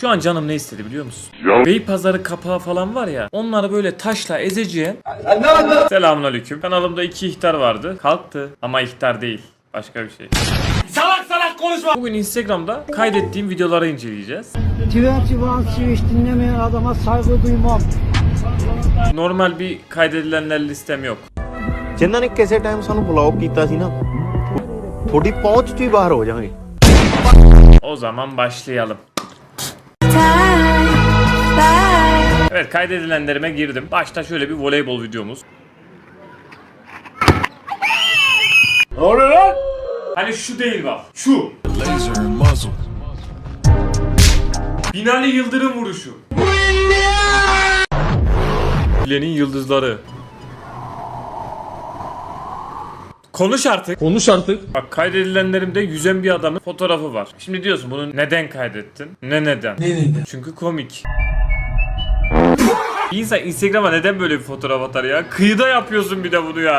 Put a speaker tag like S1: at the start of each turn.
S1: Şu an canım ne istedi biliyor musun? Beypazarı kapağı falan var ya. Onları böyle taşla ezeceğim. Selamünaleyküm. Kanalımda iki ihtar vardı. Kalktı ama ihtar değil. Başka bir şey. Salak salak konuşma. Bugün Instagram'da kaydettiğim videoları inceleyeceğiz.
S2: Tüveti Van Siviç dinlemeyen adama saygı duymam.
S1: Normal bir kaydedilenler listem yok.
S3: ਜਿਨ੍ਹਾਂ ਨੇ ਕਿਸੇ ਟਾਈਮ ਸਾਨੂੰ ਬਲੌਕ ਕੀਤਾ ਸੀ ਨਾ ਤੁਹਾਡੀ ਪਹੁੰਚ ਤੋਂ ਹੀ ਬਾਹਰ ਹੋ ਜਾਵਾਂਗੇ
S1: O zaman başlayalım. Evet kaydedilenlerime girdim. Başta şöyle bir voleybol videomuz. Ne oluyor lan? Hani şu değil bak. Şu.
S4: laser muzzle.
S1: Binali Yıldırım vuruşu. Filenin yıldızları. Konuş artık.
S5: Konuş artık.
S1: Bak kaydedilenlerimde yüzen bir adamın fotoğrafı var. Şimdi diyorsun bunu neden kaydettin? Ne neden? Ne neden? Çünkü komik. İnsan Instagram'a neden böyle bir fotoğraf atar ya? Kıyıda yapıyorsun bir de bunu ya.